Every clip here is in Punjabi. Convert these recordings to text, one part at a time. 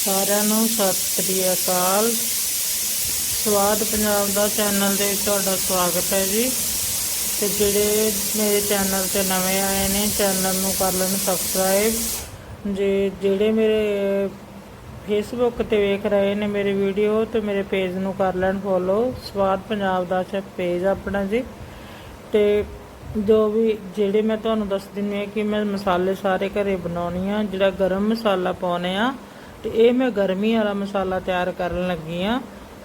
ਸਾਰਿਆਂ ਨੂੰ ਸਤਿ ਸ੍ਰੀ ਅਕਾਲ। ਸਵਾਦ ਪੰਜਾਬ ਦਾ ਚੈਨਲ ਦੇ ਤੁਹਾਡਾ ਸਵਾਗਤ ਹੈ ਜੀ। ਤੇ ਜਿਹੜੇ ਮੇਰੇ ਚੈਨਲ ਤੇ ਨਵੇਂ ਆਏ ਨੇ, ਚੈਨਲ ਨੂੰ ਕਰ ਲੈਣ ਸਬਸਕ੍ਰਾਈਬ ਜੇ ਜਿਹੜੇ ਮੇਰੇ ਫੇਸਬੁੱਕ ਤੇ ਵੇਖ ਰਹੇ ਨੇ ਮੇਰੇ ਵੀਡੀਓ ਤੇ ਮੇਰੇ ਪੇਜ ਨੂੰ ਕਰ ਲੈਣ ਫੋਲੋ ਸਵਾਦ ਪੰਜਾਬ ਦਾ ਸ਼ੈਫ ਪੇਜ ਆਪਣਾ ਜੀ। ਤੇ ਜੋ ਵੀ ਜਿਹੜੇ ਮੈਂ ਤੁਹਾਨੂੰ ਦੱਸ ਦਿੰਦੀ ਹਾਂ ਕਿ ਮੈਂ ਮਸਾਲੇ ਸਾਰੇ ਘਰੇ ਬਣਾਉਣੀ ਆ, ਜਿਹੜਾ ਗਰਮ ਮਸਾਲਾ ਪਾਉਣੇ ਆ ਤੇ ਇਹ ਮੈਂ ਗਰਮੀ ਵਾਲਾ ਮਸਾਲਾ ਤਿਆਰ ਕਰਨ ਲੱਗੀ ਆ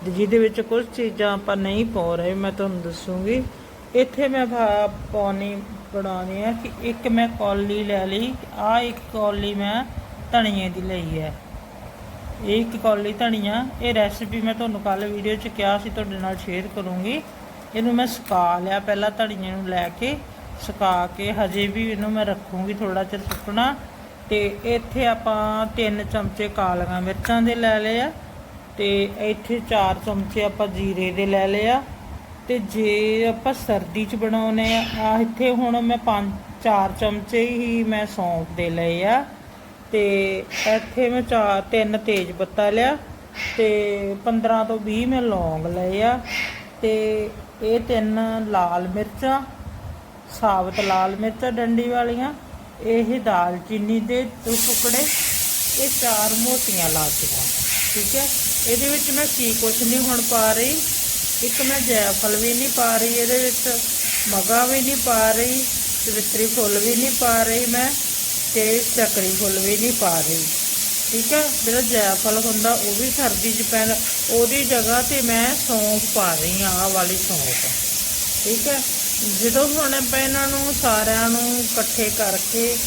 ਤੇ ਜਿਹਦੇ ਵਿੱਚ ਕੁਝ ਚੀਜ਼ਾਂ ਆਪਾਂ ਨਹੀਂ ਪਾ ਰਹੇ, ਮੈਂ ਤੁਹਾਨੂੰ ਦੱਸੂਗੀ। ਇੱਥੇ ਮੈਂ ਪਾਉਣੀ, ਬਣਾਉਣੀ ਆ ਕਿ ਇੱਕ ਮੈਂ ਕੌਲੀ ਲੈ ਲਈ ਆ ਇੱਕ ਕੌਲੀ ਮੈਂ ਧਨੀਏ ਦੀ ਲਈ ਹੈ। ਇਹ ਇੱਕ ਕੌਲੀ ਧਨੀਆ, ਇਹ ਰੈਸਿਪੀ ਮੈਂ ਤੁਹਾਨੂੰ ਕੱਲ ਵੀਡੀਓ 'ਚ ਕਿਹਾ ਸੀ, ਤੁਹਾਡੇ ਨਾਲ ਸ਼ੇਅਰ ਕਰੂੰਗੀ। ਇਹਨੂੰ ਮੈਂ ਸੁਕਾ ਲਿਆ ਪਹਿਲਾਂ ਧਨੀਏ ਨੂੰ ਲੈ ਕੇ, ਸੁਕਾ ਕੇ ਹਜੇ ਵੀ ਇਹਨੂੰ ਮੈਂ ਰੱਖੂੰਗੀ ਥੋੜਾ ਚਿਰ ਸੁੱਕਣਾ। ਤੇ ਇੱਥੇ ਆਪਾਂ ਤਿੰਨ ਚਮਚੇ ਕਾਲੀਆਂ ਮਿਰਚਾਂ ਦੇ ਲੈ ਲਏ ਆ ਤੇ ਇੱਥੇ 4 ਚਮਚੇ ਆਪਾਂ ਜੀਰੇ ਦੇ ਲੈ ਲਏ ਆ ਤੇ ਜੇ ਆਪਾਂ ਸਰਦੀ 'ਚ ਬਣਾਉਨੇ ਆ, ਆਹ ਇੱਥੇ ਹੁਣ ਮੈਂ 5 4 ਚਮਚੇ ਹੀ ਮੈਂ ਸੌਂਫ ਦੇ ਲਏ ਆ ਤੇ ਇੱਥੇ ਮੈਂ ਚਾਰ, ਤਿੰਨ ਤੇਜ ਪੱਤਾ ਲਿਆ ਤੇ 15 ਤੋਂ 20 ਮੈਂ ਲੌਂਗ ਲਏ ਆ ਤੇ ਇਹ ਤਿੰਨ ਲਾਲ ਮਿਰਚਾਂ, ਸਾਬਤ ਲਾਲ ਮਿਰਚਾਂ ਡੰਡੀ ਵਾਲੀਆਂ ਇਹ ਦਾਲਚੀਨੀ ਦੇ ਦੋ ਟੁਕੜੇ, ਇਹ ਚਾਰ ਮੋਟੀਆਂ ਲਾਤੀਆਂ ਠੀਕ ਹੈ? ਇਹਦੇ ਵਿੱਚ ਮੈਂ ਕੀ ਕੁਛ ਨਹੀਂ ਹੁਣ ਪਾ ਰਹੀ। ਇੱਕ ਮੈਂ ਜੈਫਲ ਵੀ ਨਹੀਂ ਪਾ ਰਹੀ ਇਹਦੇ ਵਿੱਚ, ਮਗਾ ਵੀ ਨਹੀਂ ਪਾ ਰਹੀ ਸਵਿਤਰੀ ਫੁੱਲ ਵੀ ਨਹੀਂ ਪਾ ਰਹੀ ਮੈਂ, ਤੇ ਚੱਕਰੀ ਫੁੱਲ ਵੀ ਨਹੀਂ ਪਾ ਰਹੀ। ਠੀਕ ਹੈ? ਜਿਹੜਾ ਜੈਫਲ ਹੁੰਦਾ ਉਹ ਵੀ ਸਰਦੀ 'ਚ ਪੈਂਦਾ। ਉਹਦੀ ਜਗ੍ਹਾ ਤੇ ਮੈਂ ਸੌਂਫ ਪਾ ਰਹੀ ਹਾਂ, ਆਹ ਵਾਲੀ ਸੌਂਫ। ਠੀਕ ਹੈ? ਜਦੋਂ ਹੁਣ ਆਪਾਂ ਇਹਨਾਂ ਨੂੰ ਸਾਰਿਆਂ ਨੂੰ ਇਕੱਠੇ ਕਰਕੇ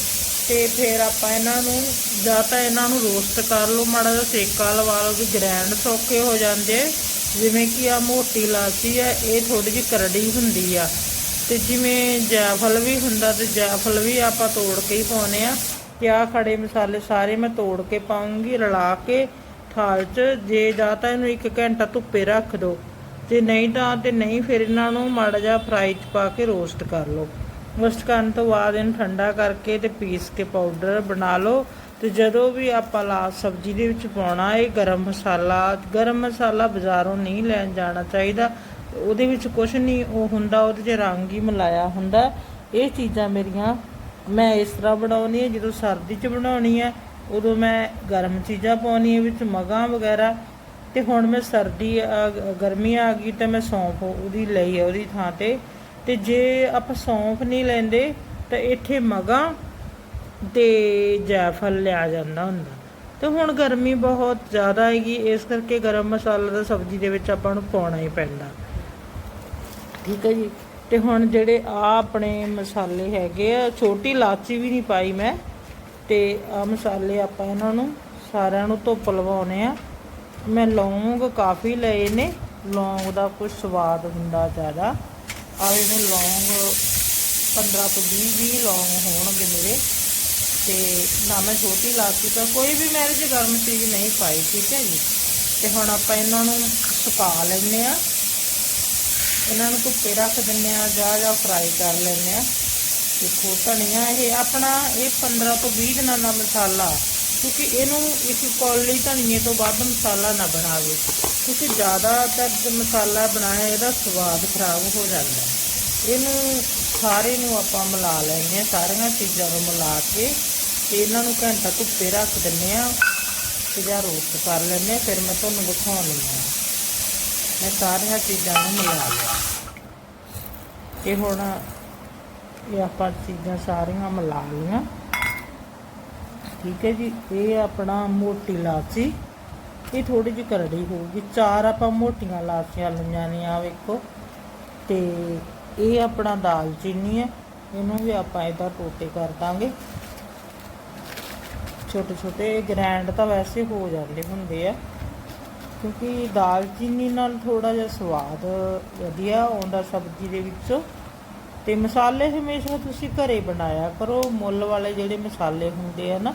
ਤੇ ਫਿਰ ਆਪਾਂ ਇਹਨਾਂ ਨੂੰ ਜਾਂ ਤਾਂ ਇਹਨਾਂ ਨੂੰ ਰੋਸਟ ਕਰ ਲਓ, ਮਾੜਾ ਜਿਹਾ ਸੇਕਾ ਲਵਾ ਲਓ ਵੀ ਗ੍ਰੈਂਡ ਸੌਕੇ ਹੋ ਜਾਂਦੇ ਜਿਵੇਂ ਕਿ ਆ ਮੋਟੀ ਲਾਚੀ ਆ, ਇਹ ਥੋੜੀ ਜਿਹੀ ਕਰੜੀ ਹੁੰਦੀ ਆ। ਤੇ ਜਿਵੇਂ ਜਾਫਲ ਵੀ ਹੁੰਦਾ ਤੇ ਜਾਫਲ ਵੀ ਆਪਾਂ ਤੋੜ ਕੇ ਹੀ ਪਾਉਨੇ ਆ। ਕਿ ਆਹ ਖੜੇ ਮਸਾਲੇ ਸਾਰੇ ਮੈਂ ਤੋੜ ਕੇ ਪਾਉਂਗੀ, ਰਲਾ ਕੇ ਥਾਲ 'ਚ। ਜੇ ਜਾਂ ਤਾਂ ਇਹਨੂੰ 1 ਘੰਟਾ ਧੁੱਪੇ ਰੱਖ ਦਿਓ। ਜੇ ਨਹੀਂ ਤਾਂ ਤੇ ਨਹੀਂ, ਫਿਰ ਇਹਨਾਂ ਨੂੰ ਮਾੜਾ ਜਿਹਾ ਫਰਾਈ 'ਚ ਪਾ ਕੇ ਰੋਸਟ ਕਰ ਲਓ। ਰੋਸਟ ਕਰਨ ਤੋਂ ਬਾਅਦ ਇਹਨੂੰ ਠੰਡਾ ਕਰਕੇ ਤੇ ਪੀਸ ਕੇ ਪਾਊਡਰ ਬਣਾ ਲਓ ਤੇ ਜਦੋਂ ਵੀ ਆਪਾਂ ਲਾ ਸਬਜ਼ੀ ਦੇ ਵਿੱਚ ਪਾਉਣਾ, ਇਹ ਗਰਮ ਮਸਾਲਾ ਗਰਮ ਮਸਾਲਾ ਬਾਜ਼ਾਰੋਂ ਨਹੀਂ ਲੈਣ ਜਾਣਾ ਚਾਹੀਦਾ। ਉਹਦੇ ਵਿੱਚ ਕੁਝ ਨਹੀਂ, ਉਹ ਹੁੰਦਾ, ਉਹਦੇ 'ਚ ਰੰਗ ਹੀ ਮਿਲਾਇਆ ਹੁੰਦਾ। ਇਹ ਚੀਜ਼ਾਂ ਮੇਰੀਆਂ, ਮੈਂ ਇਸ ਤਰ੍ਹਾਂ ਬਣਾਉਣੀ ਹੈ, ਜਦੋਂ ਸਰਦੀ 'ਚ ਬਣਾਉਣੀ ਹੈ, ਉਦੋਂ ਮੈਂ ਗਰਮ ਚੀਜ਼ਾਂ ਪਾਉਣੀ ਹੈ ਵਿੱਚ, ਮਗਾਂ ਵਗੈਰਾ ਤੇ ਹੁਣ ਮੈਂ ਸਰਦੀ ਆ, ਗਰਮੀ ਆ ਗਈ ਤਾਂ ਮੈਂ ਸੌਂਫ ਉਹਦੀ ਲਈ ਹੈ ਉਹਦੀ ਥਾਂ ਤੇ। ਤੇ ਜੇ ਆਪਾਂ ਸੌਂਫ ਨਹੀਂ ਲੈਂਦੇ ਤਾਂ ਇੱਥੇ ਮਗਾਂ ਤੇ ਜਾਇਫਲ ਲਿਆ ਜਾਂਦਾ ਹੁੰਦਾ। ਤੇ ਹੁਣ ਗਰਮੀ ਬਹੁਤ ਜ਼ਿਆਦਾ ਹੈਗੀ, ਇਸ ਕਰਕੇ ਗਰਮ ਮਸਾਲਾ ਦਾ ਸਬਜ਼ੀ ਦੇ ਵਿੱਚ ਆਪਾਂ ਨੂੰ ਪਾਉਣਾ ਹੀ ਪੈਂਦਾ। ਠੀਕ ਹੈ ਜੀ? ਤੇ ਹੁਣ ਜਿਹੜੇ ਆ ਆਪਣੇ ਮਸਾਲੇ ਹੈਗੇ ਆ, ਛੋਟੀ ਲਾਚੀ ਵੀ ਨਹੀਂ ਪਾਈ ਮੈਂ। ਤੇ ਆ ਮਸਾਲੇ ਆਪਾਂ ਇਹਨਾਂ ਨੂੰ ਸਾਰਿਆਂ ਨੂੰ ਧੁੱਪ ਲਵਾਉਣੇ ਆ। ਮੈਂ ਲੌਂਗ ਕਾਫੀ ਲਏ ਨੇ। ਲੌਂਗ ਦਾ ਕੁਝ ਸਵਾਦ ਹੁੰਦਾ ਜ਼ਿਆਦਾ। ਆਵੇ ਮੈਂ ਲੌਂਗ 15 ਤੋਂ 20 20 ਲੌਂਗ ਹੋਣਗੇ ਮੇਰੇ। ਤੇ ਨਾ ਮੈਂ ਛੋਟੀ ਲਾਤੀ ਤਾਂ ਕੋਈ ਵੀ ਮੈਂ ਇਹਦੇ 'ਚ ਗਰਮ ਚੀਜ਼ ਨਹੀਂ ਪਾਈ, ਠੀਕ ਹੈ ਜੀ? ਤੇ ਹੁਣ ਆਪਾਂ ਇਹਨਾਂ ਨੂੰ ਸੁਕਾ ਲੈਂਦੇ ਆ ਇਹਨਾਂ ਨੂੰ ਧੁੱਪੇ ਰੱਖ ਦਿੰਦੇ ਆ ਜਾਂ ਜਾਂ ਫਰਾਈ ਕਰ ਲੈਂਦੇ ਆ ਦੇਖੋ, ਧਨੀਆ ਇਹ ਆਪਣਾ, ਇਹ 15 ਤੋਂ 20 ਦਿਨਾਂ ਦਾ ਮਸਾਲਾ। ਕਿਉਂਕਿ ਇਹਨੂੰ ਇੱਕ ਕੌਲੀ ਧਨੀਏ ਤੋਂ ਵੱਧ ਮਸਾਲਾ ਨਾ ਬਣਾਵੇ। ਕਿਉਂਕਿ ਜ਼ਿਆਦਾਤਰ ਮਸਾਲਾ ਬਣਾਇਆ, ਇਹਦਾ ਸਵਾਦ ਖਰਾਬ ਹੋ ਜਾਂਦਾ। ਇਹਨੂੰ ਸਾਰੇ ਨੂੰ ਆਪਾਂ ਮਿਲਾ ਲੈਂਦੇ ਆ ਸਾਰੀਆਂ ਚੀਜ਼ਾਂ ਨੂੰ ਮਿਲਾ ਕੇ ਤੇ ਇਹਨਾਂ ਨੂੰ ਘੰਟਾ ਧੁੱਪੇ ਰੱਖ ਦਿੰਦੇ ਆ ਤੇ ਜਾਂ ਰੋਸਟ ਕਰ ਲੈਂਦੇ ਆ ਫਿਰ ਮੈਂ ਤੁਹਾਨੂੰ ਦਿਖਾਉਣੀ ਆ ਮੈਂ ਸਾਰੀਆਂ ਚੀਜ਼ਾਂ ਨੂੰ ਮਿਲਾ ਲਿਆ। ਇਹ ਹੁਣ ਇਹ ਆਪਾਂ ਚੀਜ਼ਾਂ ਸਾਰੀਆਂ ਮਿਲਾ ਲਈਆਂ। ਠੀਕ ਹੈ ਜੀ, ਇਹ ਆਪਣਾ ਮੋਟੀ ਲਾਚੀ ਇਹ ਥੋੜੀ ਜਿਹੀ ਕਰੜੀ ਹੋਊਗੀ। ਚਾਰ ਆਪਾਂ ਮੋਟੀਆਂ ਲਾਚੀਆਂ ਲਈਆਂ ਨੇ ਆ ਵੇਖੋ। ਤੇ ਇਹ ਆਪਣਾ ਦਾਲਚੀਨੀ ਹੈ। ਇਹਨੂੰ ਵੀ ਆਪਾਂ ਇਹਦਾ ਟੋਟੇ ਕਰ ਦਾਂਗੇ। ਛੋਟੇ ਛੋਟੇ ਗ੍ਰੈਂਡ ਤਾਂ ਵੈਸੇ ਹੋ ਜਾਂਦੇ ਹੁੰਦੇ ਆ, ਕਿਉਂਕਿ ਦਾਲਚੀਨੀ ਨਾਲ ਥੋੜਾ ਜਿਹਾ ਸਵਾਦ ਵਧੀਆ ਆਉਂਦਾ ਸਬਜ਼ੀ ਦੇ ਵਿੱਚ। ਤੇ ਮਸਾਲੇ ਹਮੇਸ਼ਾ ਤੁਸੀਂ ਘਰੇ ਬਣਾਇਆ ਕਰੋ। ਮੁੱਲ ਵਾਲੇ ਜਿਹੜੇ ਮਸਾਲੇ ਹੁੰਦੇ ਆ ਨਾ,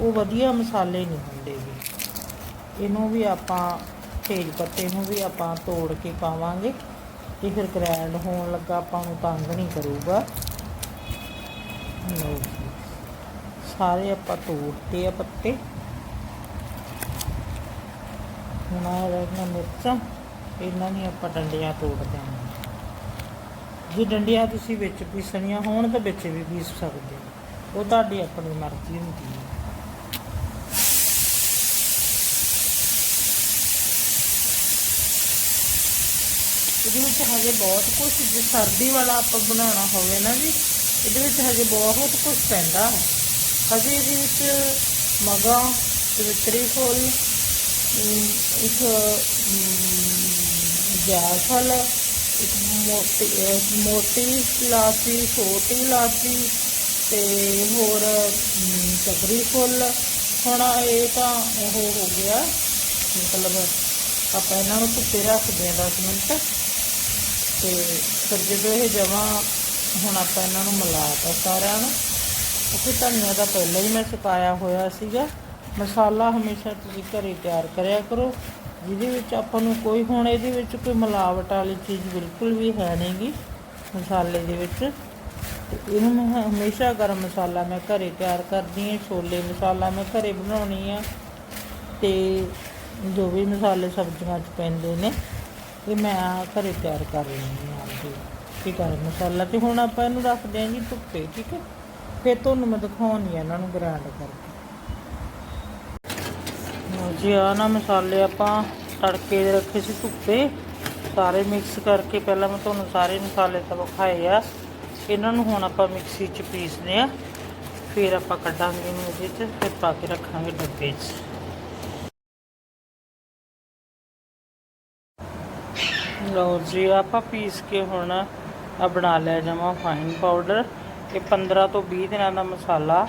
ਉਹ ਵਧੀਆ ਮਸਾਲੇ ਨਹੀਂ ਹੁੰਦੇ ਗੇ ਇਹਨੂੰ ਵੀ ਆਪਾਂ ਤੇਜ ਪੱਤੇ ਨੂੰ ਵੀ ਆਪਾਂ ਤੋੜ ਕੇ ਪਾਵਾਂਗੇ ਤੇ ਫਿਰ ਗ੍ਰੈਂਡ ਹੋਣ ਲੱਗਾ ਆਪਾਂ ਨੂੰ ਤੰਗ ਨਹੀਂ ਕਰੂਗਾ। ਸਾਰੇ ਆਪਾਂ ਤੋੜਤੇ ਆ ਪੱਤੇ। ਹੁਣ ਆ ਗਈਆਂ ਮਿਰਚਾਂ, ਇਹਨਾਂ ਦੀਆਂ ਆਪਾਂ ਡੰਡੀਆਂ ਤੋੜ ਦਿਆਂਗੇ। ਜੇ ਡੰਡੀਆਂ ਤੁਸੀਂ ਵਿੱਚ ਪੀਸਣੀਆਂ ਹੋਣ ਤਾਂ ਵਿੱਚ ਵੀ ਪੀਸ ਸਕਦੇ ਹੋ। ਉਹ ਤੁਹਾਡੀ ਆਪਣੀ ਮਰਜ਼ੀ ਹੁੰਦੀ ਹੈ। ਇਹਦੇ ਵਿੱਚ ਹਜੇ ਬਹੁਤ ਕੁਝ ਜੇ ਸਰਦੀ ਵਾਲਾ ਆਪਾਂ ਬਣਾਉਣਾ ਹੋਵੇ ਨਾ ਜੀ, ਇਹਦੇ ਵਿੱਚ ਹਜੇ ਬਹੁਤ ਕੁਝ ਪੈਂਦਾ। ਹੈ ਹਜੇ ਇਹਦੇ ਵਿੱਚ ਮਗਾ ਸਵਿਤਰੀ ਫੁੱਲ ਇੱਕ ਜਾਇਫਲ ਇੱਕ ਮੋਟੀ ਮੋਟੀ ਇਲਾਚੀ ਛੋਟੀ ਇਲਾਚੀ ਤੇ ਹੋਰ ਚਕਰੀ ਫੁੱਲ। ਹੁਣ ਇਹ ਤਾਂ ਉਹ ਹੋ ਗਿਆ। ਮਤਲਬ ਆਪਾਂ ਇਹਨਾਂ ਨੂੰ ਧੁੱਪੇ ਰੱਖਦੇ ਹਾਂ 10 ਮਿੰਟ। ਤੇ ਫਿਰ ਜਦੋਂ ਇਹ ਜਮਾ, ਹੁਣ ਆਪਾਂ ਇਹਨਾਂ ਨੂੰ ਮਿਲਾਤਾ ਸਾਰਿਆਂ ਨੂੰ। ਕਿਉਂਕਿ ਧਨੀਆ ਦਾ ਪਹਿਲਾਂ ਹੀ ਮੈਂ ਸੁਕਾਇਆ ਹੋਇਆ ਸੀਗਾ। ਮਸਾਲਾ ਹਮੇਸ਼ਾ ਤੁਸੀਂ ਘਰੇ ਤਿਆਰ ਕਰਿਆ ਕਰੋ। ਜਿਹਦੇ ਵਿੱਚ ਆਪਾਂ ਨੂੰ ਕੋਈ ਹੁਣ ਇਹਦੇ ਵਿੱਚ ਕੋਈ ਮਿਲਾਵਟ ਵਾਲੀ ਚੀਜ਼ ਬਿਲਕੁਲ ਵੀ ਹੈ ਨਹੀਂਗੀ ਮਸਾਲੇ ਦੇ ਵਿੱਚ। ਤੇ ਇਹਨੂੰ ਮੈਂ ਹਮੇਸ਼ਾ ਗਰਮ ਮਸਾਲਾ ਮੈਂ ਘਰੇ ਤਿਆਰ ਕਰਦੀ ਹਾਂ, ਛੋਲੇ ਮਸਾਲਾ ਮੈਂ ਘਰੇ ਬਣਾਉਣੀ ਆ ਤੇ ਜੋ ਵੀ ਮਸਾਲੇ ਸਬਜ਼ੀਆਂ 'ਚ ਪੈਂਦੇ ਨੇ, ਇਹ ਮੈਂ ਆ ਘਰੇ ਤਿਆਰ ਕਰ ਲੈਂਦੀ ਹਾਂ ਆਪਦੇ ਕੀ ਗਰਮ ਮਸਾਲਾ। ਤੇ ਹੁਣ ਆਪਾਂ ਇਹਨੂੰ ਰੱਖਦੇ ਹਾਂ ਜੀ ਧੁੱਪੇ, ਠੀਕ ਹੈ? ਫਿਰ ਤੁਹਾਨੂੰ ਮੈਂ ਦਿਖਾਉਣੀ ਆ ਇਹਨਾਂ ਨੂੰ ਗ੍ਰਾਈਂਡ ਕਰਕੇ। ਜੀ ਆ ਨਾ ਮਸਾਲੇ ਆਪਾਂ ਤੜਕੇ ਦੇ ਰੱਖੇ ਸੀ ਧੁੱਪੇ। ਸਾਰੇ ਮਿਕਸ ਕਰਕੇ ਪਹਿਲਾਂ ਮੈਂ ਤੁਹਾਨੂੰ ਸਾਰੇ ਮਸਾਲੇ ਤਾਂ ਵਿਖਾਏ ਆ। ਇਹਨਾਂ ਨੂੰ ਹੁਣ ਆਪਾਂ ਮਿਕਸੀ 'ਚ ਪੀਸਦੇ ਆ। ਫਿਰ ਆਪਾਂ ਕੱਢਾਂਗੇ ਇਹਨੂੰ ਇਹਦੇ 'ਚ, ਫਿਰ ਪਾ ਕੇ ਰੱਖਾਂਗੇ ਡੱਬੇ 'ਚ। ਲਓ ਜੀ, ਆਪਾਂ ਪੀਸ ਕੇ ਹੁਣ ਆ ਬਣਾ ਲਿਆ ਜਮਾ ਫਾਈਨ ਪਾਊਡਰ ਇਹ 15 ਤੋਂ 20 ਦਿਨਾਂ ਦਾ ਮਸਾਲਾ।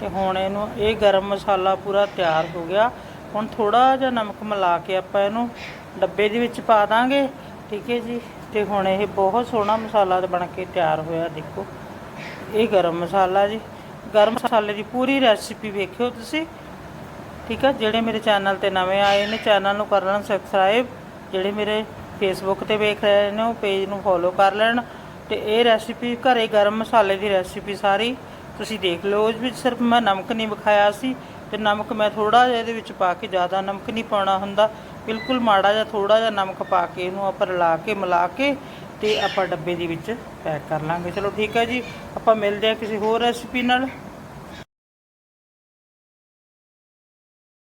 ਤੇ ਹੁਣ ਇਹਨੂੰ, ਇਹ ਗਰਮ ਮਸਾਲਾ ਪੂਰਾ ਤਿਆਰ ਹੋ ਗਿਆ। ਹੁਣ ਥੋੜਾ ਜਿਹਾ ਨਮਕ ਮਿਲਾ ਕੇ ਆਪਾਂ ਇਹਨੂੰ ਡੱਬੇ ਦੇ ਵਿੱਚ ਪਾ ਦਾਂਗੇ, ਠੀਕ ਹੈ ਜੀ? ਤੇ ਹੁਣ ਇਹ ਬਹੁਤ ਸੋਹਣਾ ਮਸਾਲਾ ਬਣ ਕੇ ਤਿਆਰ ਹੋਇਆ, ਦੇਖੋ। ਇਹ ਗਰਮ ਮਸਾਲਾ ਜੀ। ਗਰਮ ਮਸਾਲੇ ਦੀ ਪੂਰੀ ਰੈਸਿਪੀ ਵੇਖਿਓ ਤੁਸੀਂ, ਠੀਕ ਹੈ? ਜਿਹੜੇ ਮੇਰੇ ਚੈਨਲ ਤੇ ਨਵੇਂ ਆਏ ਨੇ, ਚੈਨਲ ਨੂੰ ਕਰ ਲੈਣ ਸਬਸਕ੍ਰਾਈਬ ਜਿਹੜੇ ਮੇਰੇ ਫੇਸਬੁੱਕ ਤੇ ਵੇਖ ਰਹੇ ਨੇ, ਉਹ ਪੇਜ ਨੂੰ ਫੋਲੋ ਕਰ ਲੈਣ। ਤੇ ਇਹ ਰੈਸਿਪੀ ਘਰੇ ਗਰਮ ਮਸਾਲੇ ਦੀ ਰੈਸਿਪੀ ਸਾਰੀ ਤੁਸੀਂ ਦੇਖ ਲਓ। ਉਸ ਵਿੱਚ ਸਿਰਫ ਮੈਂ ਨਮਕ ਨਹੀਂ ਵਿਖਾਇਆ ਸੀ ਤੇ ਨਮਕ ਮੈਂ ਥੋੜਾ ਜਿਹਾ ਇਹਦੇ ਵਿੱਚ ਪਾ ਕੇ ਜ਼ਿਆਦਾ ਨਮਕ ਨਹੀਂ ਪਾਉਣਾ ਹੁੰਦਾ। ਬਿਲਕੁਲ ਮਾੜਾ ਜਿਹਾ ਥੋੜਾ ਜਿਹਾ ਨਮਕ ਪਾ ਕੇ ਇਹਨੂੰ ਆਪਾਂ ਰਲਾ ਕੇ, ਮਿਲਾ ਕੇ ਤੇ ਆਪਾਂ ਡੱਬੇ ਦੇ ਵਿੱਚ ਪੈਕ ਕਰ ਲਾਂਗੇ। ਚਲੋ ਠੀਕ ਹੈ ਜੀ, ਆਪਾਂ ਮਿਲਦੇ ਹਾਂ ਕਿਸੇ ਹੋਰ ਰੈਸਿਪੀ ਨਾਲ।